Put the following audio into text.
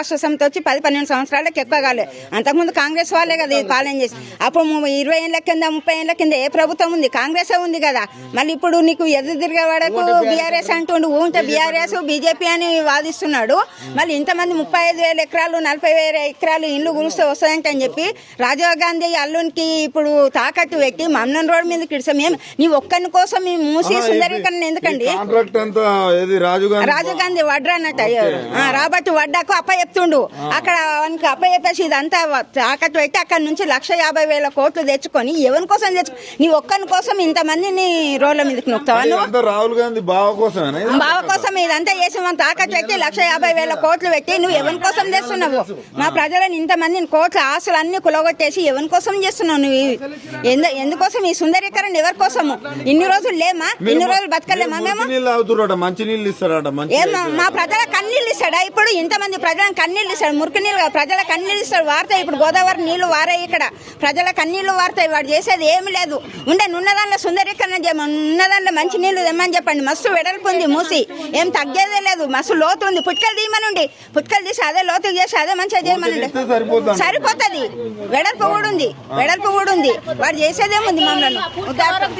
రాష్ట్ర సమితి వచ్చి పది పన్నెండు సంవత్సరాలకు ఎక్కువ కాలేదు అంతకుముందు కాంగ్రెస్ వాళ్ళే కదా ఇది పాలన చేసి. అప్పుడు ఇరవై ఏళ్ళ కింద ముప్పై ఏళ్ళ కింద ఏ ప్రభుత్వం ఉంది? కాంగ్రెస్ ఉంది కదా. మళ్ళీ ఇప్పుడు నీకు ఎదురు తిరిగే వాడకు బీఆర్ఎస్ అంటుండు. ఉంటే బీఆర్ఎస్ బీజేపీ అని వాదిస్తున్నాడు. మళ్ళీ ఇంతమంది ముప్పై ఐదు వేల ఎకరాలు నలభై వేల ఎకరాలు ఇల్లు గురిస్తే వస్తాయంట అని చెప్పి రాజీవ్ గాంధీ అల్లునికి ఇప్పుడు తాకట్టు పెట్టి మమ్మన్ రోడ్ మీద కిడిసాం మేము నీ ఒక్కని కోసం ఈ మూసి సుందరీకరణ ఎందుకండి? రాజీవ్ గాంధీ వడ్రా అన్నట్టు రాబర్ట్ వడ్డాకు అప్ప చెప్తుండు. అక్కడ వానికి అప్ప చెప్పేసి ఇదంతా తాకట్టు పెట్టి అక్కడ నుంచి లక్ష యాభై వేల కోట్లు తెచ్చుకొని ఎవరి కోసం తెచ్చుకో నీ ఒక్కని కోసం ఇంతమందిని రోడ్ల మీదకి నొక్కుతావా రాహుల్ గాంధీ బావ ఇది? బావ కోసం ఇదంతా చేసి మనం తాకట్టు పెట్టి లక్ష యాభై వేల కోట్లు పెట్టి నువ్వు ఎవరి కోసం చేస్తున్నావు? మా ప్రజలను ఇంతమందిని కోట్ల ఆస్తులు అన్ని కులగొట్టేసి ఎవరి కోసం చేస్తున్నావు నువ్వు? ఎందుకోసం ఈ సుందరీకరణ ఎవరి కోసము? ఇన్ని రోజులు లేమా? ఇన్ని రోజులు బతకలేమా మేము? మంచి నీళ్ళు ఇస్తారట మా- ప్రజల కన్నీళ్ళు ఇస్తాడా? ఇప్పుడు ఇంతమంది ప్రజలకు కన్నీళ్ళు ఇస్తాడు మురికి నీళ్ళు కాదు, ప్రజల కన్నీళ్ళు ఇస్తాడు వారుతాయి ఇప్పుడు గోదావరి నీళ్ళు వారాయి ఇక్కడ. ప్రజల కన్నీళ్ళు వారుతాయి వాడు చేసేది ఏమి లేదు. ఉండే నున్నదానిలో సుందరీకరణ చేయమని ఉన్నదానిలో మంచి నీళ్ళు తెమ్మని చెప్పండి. మస్తు వెడల్పు ఉంది మూసి. ఏం తగ్గేదే లేదు. మస్తు లోతు ఉంది. పుట్కలు తీయమనండి పుట్కలు తీసి అదే లోతు చేసి అదే మంచిగా చేయమనండి సరిపోతుంది. వెడల్పు కూడా ఉంది. వెడల్పు కూడా ఉంది. వాడు చేసేదేముంది మమ్మల్ని?